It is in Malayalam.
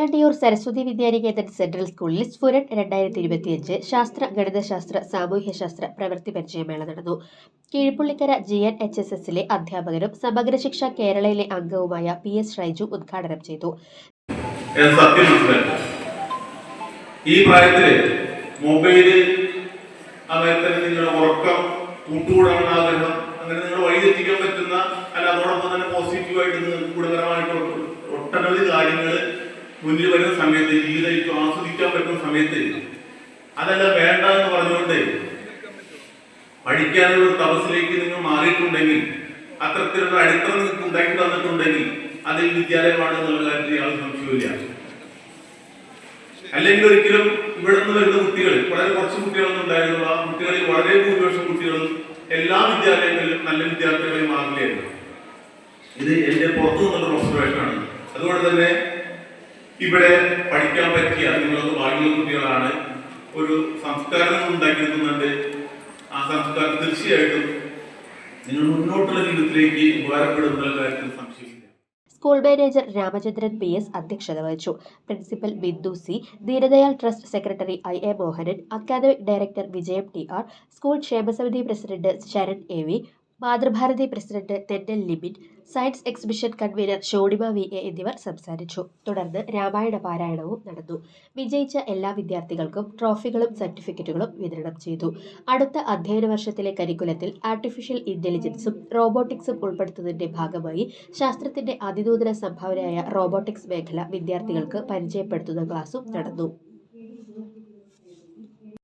മേലാണ്ടിയൂർ സരസ്വതി വിദ്യാനികേതൻ സെൻട്രൽ സ്കൂളിൽ സ്ഫുരൻ രണ്ടായിരത്തി ഇരുപത്തിയഞ്ച് ശാസ്ത്ര ഗണിതശാസ്ത്ര സാമൂഹ്യശാസ്ത്ര പ്രവൃത്തി പരിചയമേള നടന്നു. Keezhpullikkara G N H S എസിലെ അധ്യാപകരും സമഗ്ര ശിക്ഷ കേരളയിലെ അംഗവുമായ പി എസ് ഷൈജു ഉദ്ഘാടനം ചെയ്തു. ഈ പ്രായത്തിൽ മൊബൈൽ അതുപോലെ നിങ്ങളുടെ ഉറക്കം കൂട്ടുകൂടാനുള്ള ആഗ്രഹം അങ്ങനെ നിങ്ങൾ വഴിതെറ്റിക്കാൻ പറ്റുന്ന അല്ല അതോടൊപ്പം തന്നെ പോസിറ്റീവായിട്ട് നിങ്ങൾക്ക് ഗുണകരമായിട്ട് ഒട്ടനവധി കാര്യങ്ങൾ മുന്നിൽ വരുന്ന സമയത്ത് ജീവിതം ആസ്വദിക്കാൻ പറ്റുന്ന സമയത്ത് അതല്ല വേണ്ട എന്ന് പറഞ്ഞുകൊണ്ട് പഠിക്കാനുള്ള തപസിലേക്ക് നിങ്ങൾ മാറിയിട്ടുണ്ടെങ്കിൽ അത്തരത്തിലുള്ള അടിത്തറ നിങ്ങൾക്ക് ഉണ്ടാക്കി തന്നിട്ടുണ്ടെങ്കിൽ അതിൽ വിദ്യാലയമാണ് എന്നുള്ള കാര്യത്തിൽ യാതൊരു സംശയമില്ല അല്ലെങ്കിൽ ഒരിക്കലും ഇവിടെ നിന്ന് വരുന്ന കുട്ടികൾ വളരെ കുറച്ച് കുട്ടികളൊന്നും ഉണ്ടായിരുന്നുള്ള കുട്ടികളിൽ വളരെ ഭൂരിപക്ഷം കുട്ടികളും എല്ലാ വിദ്യാലയങ്ങളിലും നല്ല വിദ്യാർത്ഥികളായി മാറുകയായിരുന്നു. ഇത് എന്റെ പുറത്തു നിന്നുള്ള ഒബ്സർവേഷനാണ് അതുകൊണ്ട് തന്നെ ഇവിടെ പഠിക്കാൻ പറ്റിയ നിങ്ങളൊക്കെ ഭാഗ്യമുള്ള കുട്ടികളാണ്. ഒരു സംസ്കാരം ഉണ്ടാക്കിയെടുക്കുന്നുണ്ട്. ആ സംസ്കാരം തീർച്ചയായിട്ടും നിങ്ങൾ മുന്നോട്ടുള്ള ജീവിതത്തിലേക്ക് ഉപകാരപ്പെടുന്ന കാര്യത്തിൽ സംശയമില്ല. School manager Ramachandran P S അധ്യക്ഷത വഹിച്ചു. Principal Bindu C Deendayal trust secretary I A Mohanan academic director Vijayam T R school ക്ഷേമസമിതി president Sharan A V Mathrubharathi president Thennal Libin science exhibition convener Shonima V A എന്നിവർ സംസാരിച്ചു. തുടർന്ന് രാമായണ പാരായണവും നടന്നു. വിജയിച്ച എല്ലാ വിദ്യാർത്ഥികൾക്കും ട്രോഫികളും സർട്ടിഫിക്കറ്റുകളും വിതരണം ചെയ്തു. അടുത്ത അധ്യയന വർഷത്തിലെ കരിക്കുലത്തിൽ ആർട്ടിഫിഷ്യൽ ഇന്റലിജൻസും റോബോട്ടിക്സും ഉൾപ്പെടുത്തുന്നതിന്റെ ഭാഗമായി ശാസ്ത്രത്തിന്റെ അതിനൂതന സംഭാവനയായ റോബോട്ടിക്സ് മേഖല വിദ്യാർത്ഥികൾക്ക് പരിചയപ്പെടുത്തുന്ന ക്ലാസും നടന്നു.